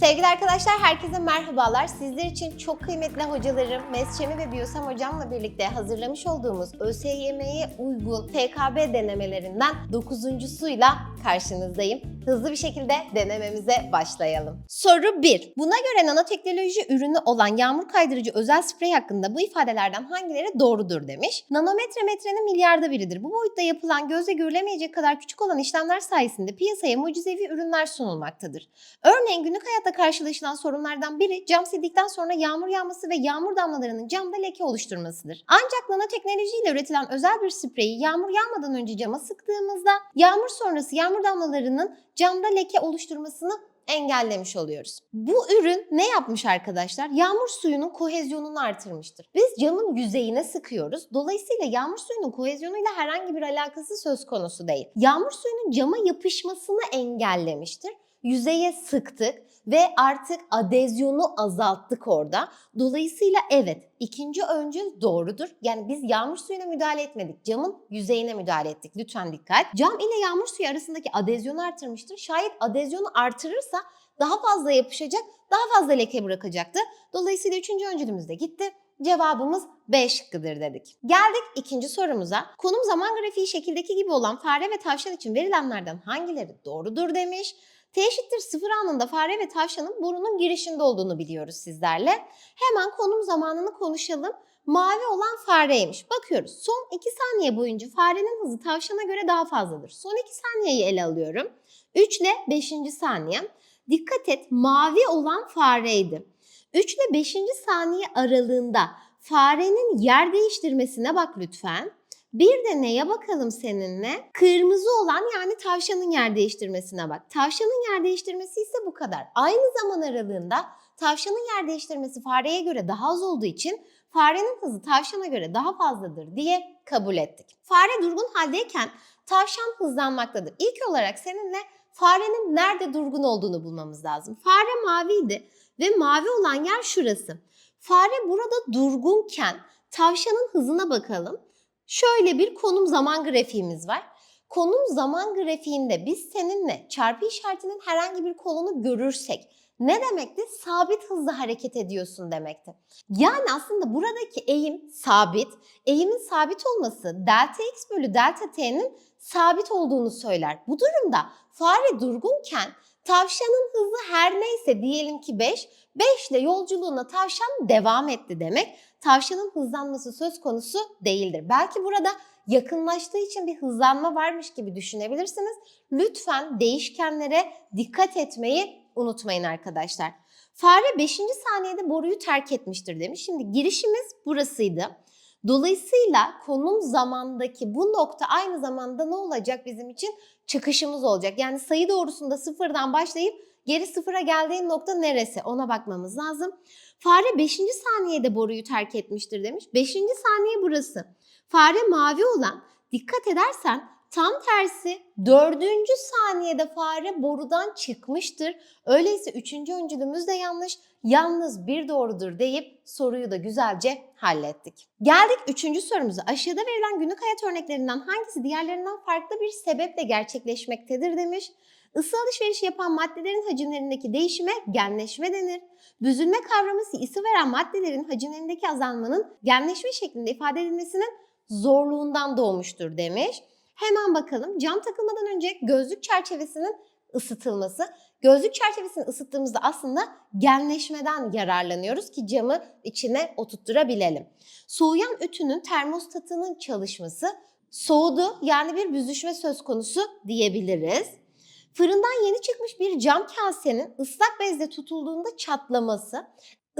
Sevgili arkadaşlar herkese merhabalar. Sizler için çok kıymetli hocalarım Mesçemi ve Biyosam hocamla birlikte hazırlamış olduğumuz ÖSYM'ye uygun TKB denemelerinden dokuzuncusuyla karşınızdayım. Hızlı bir şekilde denememize başlayalım. Soru 1. Buna göre nanoteknoloji ürünü olan yağmur kaydırıcı özel sprey hakkında bu ifadelerden hangileri doğrudur demiş. Nanometre metrenin milyarda biridir. Bu boyutta yapılan gözle görülemeyecek kadar küçük olan işlemler sayesinde piyasaya mucizevi ürünler sunulmaktadır. Örneğin günlük hayatta karşılaşılan sorunlardan biri cam sildikten sonra yağmur yağması ve yağmur damlalarının camda leke oluşturmasıdır. Ancak nanoteknolojiyle üretilen özel bir spreyi yağmur yağmadan önce cama sıktığımızda yağmur sonrası yağmur damlalarının camda leke oluşturmasını engellemiş oluyoruz. Bu ürün ne yapmış arkadaşlar? Yağmur suyunun kohezyonunu artırmıştır. Biz camın yüzeyine sıkıyoruz. Dolayısıyla yağmur suyunun kohezyonuyla herhangi bir alakası söz konusu değil. Yağmur suyunun cama yapışmasını engellemiştir. Yüzeye sıktık ve artık adezyonu azalttık orada. Dolayısıyla evet ikinci öncül doğrudur. Yani biz yağmur suyuna müdahale etmedik. Camın yüzeyine müdahale ettik. Lütfen dikkat. Cam ile yağmur suyu arasındaki adezyonu artırmıştır. Şayet adezyonu artırırsa daha fazla yapışacak, daha fazla leke bırakacaktı. Dolayısıyla üçüncü öncülümüz de gitti. Cevabımız B şıkkıdır dedik. Geldik ikinci sorumuza. Konum zaman grafiği şekildeki gibi olan fare ve tavşan için verilenlerden hangileri doğrudur demiş. T eşittir sıfır anında fare ve tavşanın burunun girişinde olduğunu biliyoruz sizlerle. Hemen konum zamanını konuşalım. Mavi olan fareymiş. Bakıyoruz. Son 2 saniye boyunca farenin hızı tavşana göre daha fazladır. Son 2 saniyeyi ele alıyorum. 3 ile 5. saniye. Dikkat et mavi olan fareydi. 3 ile 5. saniye aralığında farenin yer değiştirmesine bak lütfen. Bir de neye bakalım seninle? Kırmızı olan yani tavşanın yer değiştirmesine bak. Tavşanın yer değiştirmesi ise bu kadar. Aynı zaman aralığında tavşanın yer değiştirmesi fareye göre daha az olduğu için farenin hızı tavşana göre daha fazladır diye kabul ettik. Fare durgun haldeyken tavşan hızlanmaktadır. İlk olarak seninle farenin nerede durgun olduğunu bulmamız lazım. Fare maviydi ve mavi olan yer şurası. Fare burada durgunken tavşanın hızına bakalım. Şöyle bir konum zaman grafiğimiz var. Konum zaman grafiğinde biz seninle çarpı işaretinin herhangi bir kolunu görürsek ne demekti? Sabit hızla hareket ediyorsun demekti. Yani aslında buradaki eğim sabit. Eğimin sabit olması delta x bölü delta t'nin sabit olduğunu söyler. Bu durumda fare durgunken tavşanın hızı her neyse diyelim ki 5, 5 ile yolculuğuna tavşan devam etti demek. Tavşanın hızlanması söz konusu değildir. Belki burada yakınlaştığı için bir hızlanma varmış gibi düşünebilirsiniz. Lütfen değişkenlere dikkat etmeyi unutmayın arkadaşlar. Fare 5. saniyede boruyu terk etmiştir demiş. Şimdi girişimiz burasıydı. Dolayısıyla konum zamandaki bu nokta aynı zamanda ne olacak bizim için? Çıkışımız olacak. Yani sayı doğrusunda sıfırdan başlayıp geri sıfıra geldiğin nokta neresi? Ona bakmamız lazım. Fare 5. saniyede boruyu terk etmiştir demiş. 5. saniye burası. Fare mavi olan dikkat edersen tam tersi 4. saniyede fare borudan çıkmıştır. Öyleyse 3. öncülümüz de yanlış. Yalnız bir doğrudur deyip soruyu da güzelce hallettik. Geldik 3. sorumuza. Aşağıda verilen günlük hayat örneklerinden hangisi diğerlerinden farklı bir sebeple gerçekleşmektedir demiş. Isı alışverişi yapan maddelerin hacimlerindeki değişime genleşme denir. Büzülme kavramı ısı veren maddelerin hacimlerindeki azalmanın genleşme şeklinde ifade edilmesinin zorluğundan doğmuştur demiş. Hemen bakalım cam takılmadan önce gözlük çerçevesinin ısıtılması. Gözlük çerçevesini ısıttığımızda aslında genleşmeden yararlanıyoruz ki camı içine oturtturabilelim. Soğuyan ütünün termostatının çalışması soğudu yani bir büzüşme söz konusu diyebiliriz. Fırından yeni çıkmış bir cam kasenin ıslak bezle tutulduğunda çatlaması.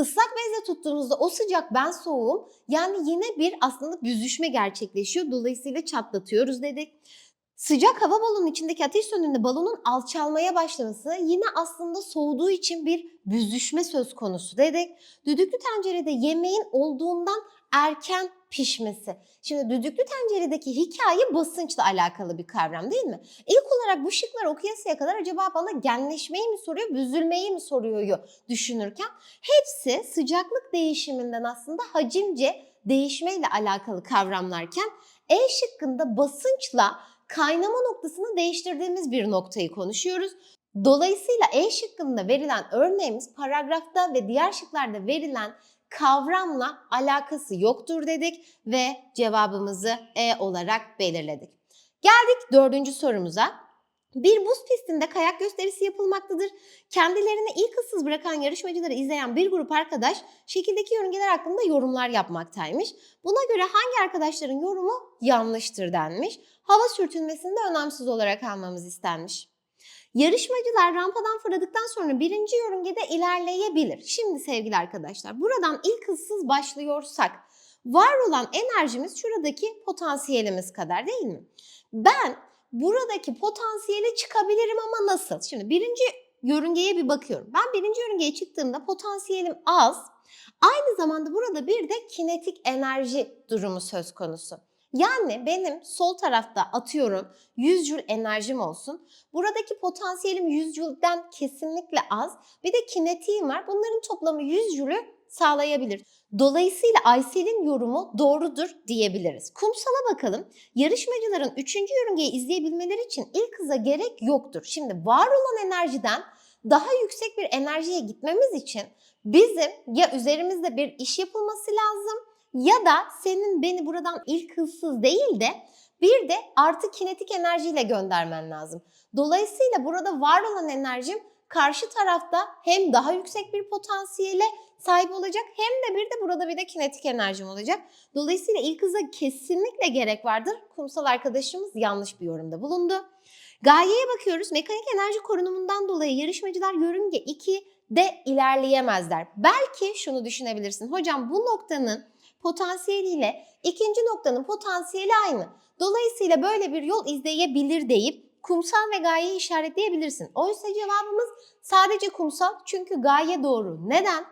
Islak bezle tuttuğunuzda o sıcak ben soğuğum. Yani yine bir aslında büzüşme gerçekleşiyor. Dolayısıyla çatlatıyoruz dedik. Sıcak hava balonunun içindeki ateş söndüğünde balonun alçalmaya başlaması yine aslında soğuduğu için bir büzüşme söz konusu dedik. Düdüklü tencerede yemeğin olduğundan erken pişmesi. Şimdi düdüklü tenceredeki hikaye basınçla alakalı bir kavram değil mi? İlk olarak bu şıkları okuyasıya kadar acaba bana genleşmeyi mi soruyor, büzülmeyi mi soruyor düşünürken hepsi sıcaklık değişiminden aslında hacimce değişmeyle alakalı kavramlarken E şıkkında basınçla kaynama noktasını değiştirdiğimiz bir noktayı konuşuyoruz. Dolayısıyla E şıkkında verilen örneğimiz paragrafta ve diğer şıklarda verilen kavramla alakası yoktur dedik ve cevabımızı E olarak belirledik. Geldik dördüncü sorumuza. Bir buz pistinde kayak gösterisi yapılmaktadır. Kendilerini ilk ıssız bırakan yarışmacıları izleyen bir grup arkadaş şekildeki yörüngeler hakkında yorumlar yapmaktaymış. Buna göre hangi arkadaşların yorumu yanlıştır denmiş. Hava sürtünmesini de önemsiz olarak almamız istenmiş. Yarışmacılar rampadan fırladıktan sonra birinci yörüngede ilerleyebilir. Şimdi sevgili arkadaşlar buradan ilk hızsız başlıyorsak var olan enerjimiz şuradaki potansiyelimiz kadar değil mi? Ben buradaki potansiyele çıkabilirim ama nasıl? Şimdi birinci yörüngeye bir bakıyorum. Ben birinci yörüngeye çıktığımda potansiyelim az. Aynı zamanda burada bir de kinetik enerji durumu söz konusu. Yani benim sol tarafta atıyorum 100 Joule enerjim olsun. Buradaki potansiyelim 100 Joule'den kesinlikle az. Bir de kinetiğim var. Bunların toplamı 100 Joule'ü sağlayabilir. Dolayısıyla Aysel'in yorumu doğrudur diyebiliriz. Kumsala bakalım. Yarışmacıların 3. yörüngeyi izleyebilmeleri için ilk hıza gerek yoktur. Şimdi var olan enerjiden daha yüksek bir enerjiye gitmemiz için bizim ya üzerimizde bir iş yapılması lazım ya da senin beni buradan ilk hızsız değil de bir de artı kinetik enerjiyle göndermen lazım. Dolayısıyla burada var olan enerjim karşı tarafta hem daha yüksek bir potansiyele sahip olacak hem de bir de burada bir de kinetik enerjim olacak. Dolayısıyla ilk hıza kesinlikle gerek vardır. Kumsal arkadaşımız yanlış bir yorumda bulundu. Gaye'ye bakıyoruz. Mekanik enerji korunumundan dolayı yarışmacılar yörünge 2'de ilerleyemezler. Belki şunu düşünebilirsin. Hocam bu noktanın potansiyeliyle ikinci noktanın potansiyeli aynı. Dolayısıyla böyle bir yol izleyebilir deyip kumsal ve gayeyi işaretleyebilirsin. Oysa cevabımız sadece kumsal çünkü gaye doğru. Neden?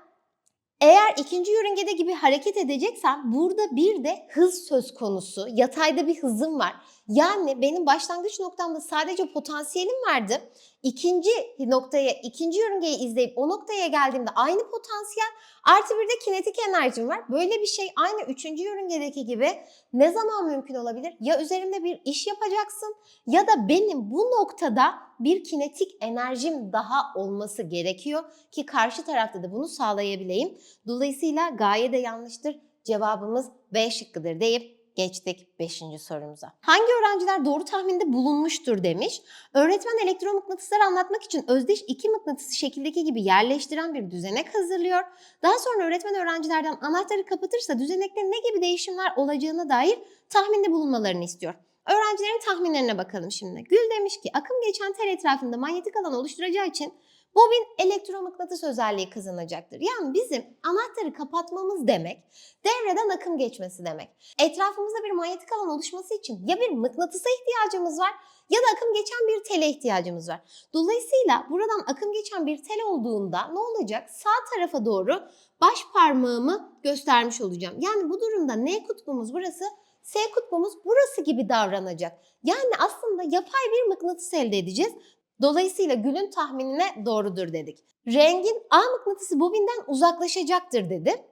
Eğer ikinci yörüngede gibi hareket edeceksen burada bir de hız söz konusu. Yatayda bir hızım var. Yani benim başlangıç noktamda sadece potansiyelim vardı. İkinci noktaya, ikinci yörüngeyi izleyip o noktaya geldiğimde aynı potansiyel artı bir de kinetik enerjim var. Böyle bir şey aynı üçüncü yörüngedeki gibi ne zaman mümkün olabilir? Ya üzerimde bir iş yapacaksın ya da benim bu noktada bir kinetik enerjim daha olması gerekiyor ki karşı tarafta da bunu sağlayabileyim. Dolayısıyla gaye de yanlıştır. Cevabımız B şıkkıdır deyip geçtik 5. sorumuza. Hangi öğrenciler doğru tahminde bulunmuştur demiş. Öğretmen elektromıknatısları anlatmak için özdeş iki mıknatısı şekildeki gibi yerleştiren bir düzenek hazırlıyor. Daha sonra öğretmen öğrencilerden anahtarı kapatırsa düzenekte ne gibi değişimler olacağına dair tahminde bulunmalarını istiyor. Öğrencilerin tahminlerine bakalım şimdi. Gül demiş ki akım geçen tel etrafında manyetik alan oluşturacağı için bobin elektromıknatıs özelliği kazanacaktır. Yani bizim anahtarı kapatmamız demek devreden akım geçmesi demek. Etrafımızda bir manyetik alan oluşması için ya bir mıknatısa ihtiyacımız var ya da akım geçen bir tele ihtiyacımız var. Dolayısıyla buradan akım geçen bir tel olduğunda ne olacak? Sağ tarafa doğru baş parmağımı göstermiş olacağım. Yani bu durumda N kutbumuz burası, S kutbumuz burası gibi davranacak. Yani aslında yapay bir mıknatıs elde edeceğiz. Dolayısıyla Gül'ün tahminine doğrudur dedik. Rengin A mıknatısı bobinden uzaklaşacaktır dedi.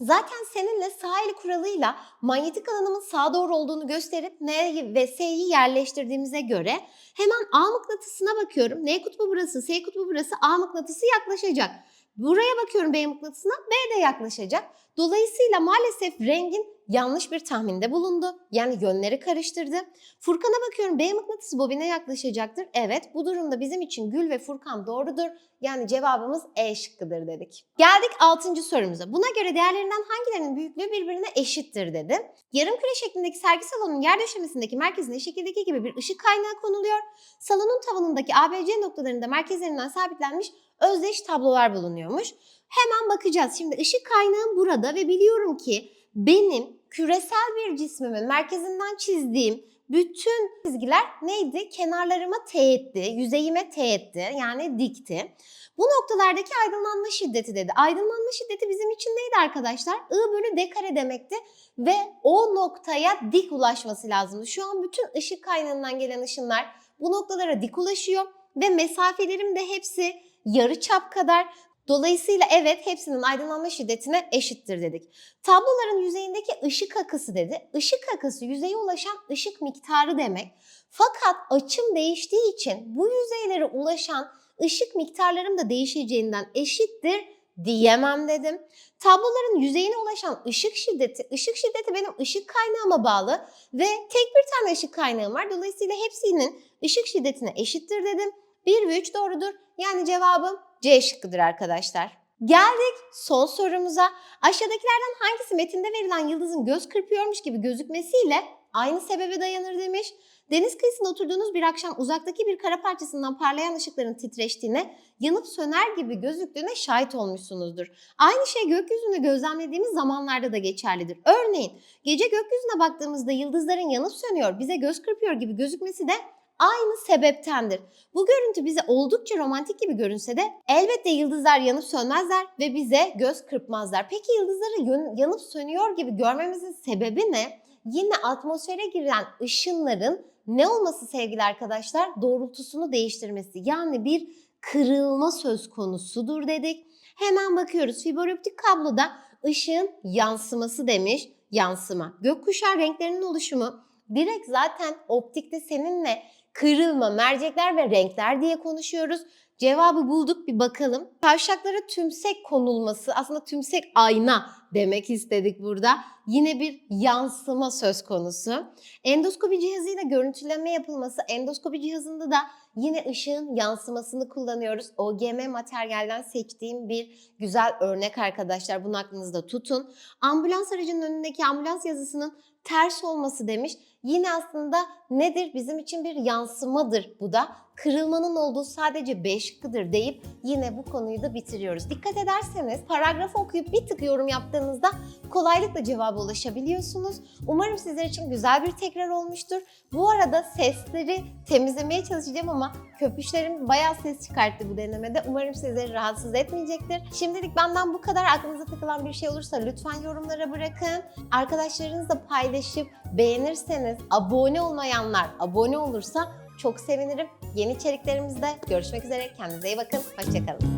Zaten seninle sağ el kuralıyla manyetik alanımın sağa doğru olduğunu gösterip N ve S'yi yerleştirdiğimize göre hemen A mıknatısına bakıyorum. N kutbu burası, S kutbu burası, A mıknatısı yaklaşacak. Buraya bakıyorum B mıknatısına, B de yaklaşacak. Dolayısıyla maalesef rengin yanlış bir tahminde bulundu. Yani yönleri karıştırdı. Furkan'a bakıyorum B mıknatısı bobine yaklaşacaktır. Evet bu durumda bizim için Gül ve Furkan doğrudur. Yani cevabımız E şıkkıdır dedik. Geldik 6. sorumuza. Buna göre değerlerinden hangilerinin büyüklüğü birbirine eşittir dedi. Yarım küre şeklindeki sergi salonunun yer döşemesindeki merkezine şekildeki gibi bir ışık kaynağı konuluyor. Salonun tavanındaki ABC noktalarında merkezlerinden sabitlenmiş özdeş tablolar bulunuyormuş. Hemen bakacağız. Şimdi ışık kaynağım burada ve biliyorum ki benim küresel bir cismimin merkezinden çizdiğim bütün çizgiler neydi? Kenarlarıma teğetti, yüzeyime teğetti yani dikti. Bu noktalardaki aydınlanma şiddeti dedi. Aydınlanma şiddeti bizim için neydi arkadaşlar? I bölü D kare demekti ve o noktaya dik ulaşması lazımdı. Şu an bütün ışık kaynağından gelen ışınlar bu noktalara dik ulaşıyor ve mesafelerim de hepsi yarı çap kadar. Dolayısıyla evet hepsinin aydınlanma şiddetine eşittir dedik. Tabloların yüzeyindeki ışık akısı dedi. Işık akısı yüzeye ulaşan ışık miktarı demek. Fakat açım değiştiği için bu yüzeylere ulaşan ışık miktarlarım da değişeceğinden eşittir diyemem dedim. Tabloların yüzeyine ulaşan ışık şiddeti, ışık şiddeti benim ışık kaynağıma bağlı ve tek bir tane ışık kaynağım var. Dolayısıyla hepsinin ışık şiddetine eşittir dedim. 1 ve 3 doğrudur. Yani cevabım C şıkkıdır arkadaşlar. Geldik son sorumuza. Aşağıdakilerden hangisi metinde verilen yıldızın göz kırpıyormuş gibi gözükmesiyle aynı sebebe dayanır demiş. Deniz kıyısında oturduğunuz bir akşam uzaktaki bir kara parçasından parlayan ışıkların titreştiğine, yanıp söner gibi gözüktüğüne şahit olmuşsunuzdur. Aynı şey gökyüzünde gözlemlediğimiz zamanlarda da geçerlidir. Örneğin gece gökyüzüne baktığımızda yıldızların yanıp sönüyor, bize göz kırpıyor gibi gözükmesi de aynı sebeptendir. Bu görüntü bize oldukça romantik gibi görünse de elbette yıldızlar yanıp sönmezler ve bize göz kırpmazlar. Peki yıldızları yanıp sönüyor gibi görmemizin sebebi ne? Yine atmosfere giren ışınların ne olması sevgili arkadaşlar? Doğrultusunu değiştirmesi. Yani bir kırılma söz konusudur dedik. Hemen bakıyoruz. Fiber optik kabloda ışığın yansıması demiş. Yansıma. Gökkuşağı renklerinin oluşumu direkt zaten optikte seninle kırılma, mercekler ve renkler diye konuşuyoruz. Cevabı bulduk bir bakalım. Kavşaklara tümsek konulması aslında tümsek ayna demek istedik burada. Yine bir yansıma söz konusu. Endoskopi cihazıyla görüntüleme yapılması. Endoskopi cihazında da yine ışığın yansımasını kullanıyoruz. OGM materyalden seçtiğim bir güzel örnek arkadaşlar. Bunu aklınızda tutun. Ambulans aracının önündeki ambulans yazısının ters olması demiş. Yine aslında nedir? Bizim için bir yansımadır bu da. Kırılmanın olduğu sadece B şıkkıdır deyip yine bu konuyu da bitiriyoruz. Dikkat ederseniz paragrafı okuyup bir tık yorum yaptığınızda kolaylıkla cevaba ulaşabiliyorsunuz. Umarım sizler için güzel bir tekrar olmuştur. Bu arada sesleri temizlemeye çalışacağım ama köpüşlerim bayağı ses çıkarttı bu denemede. Umarım sizleri rahatsız etmeyecektir. Şimdilik benden bu kadar. Aklınıza takılan bir şey olursa lütfen yorumlara bırakın. Arkadaşlarınızla paylaşıp beğenirseniz abone olmayanlar abone olursa çok sevinirim. Yeni içeriklerimizde görüşmek üzere. Kendinize iyi bakın. Hoşçakalın.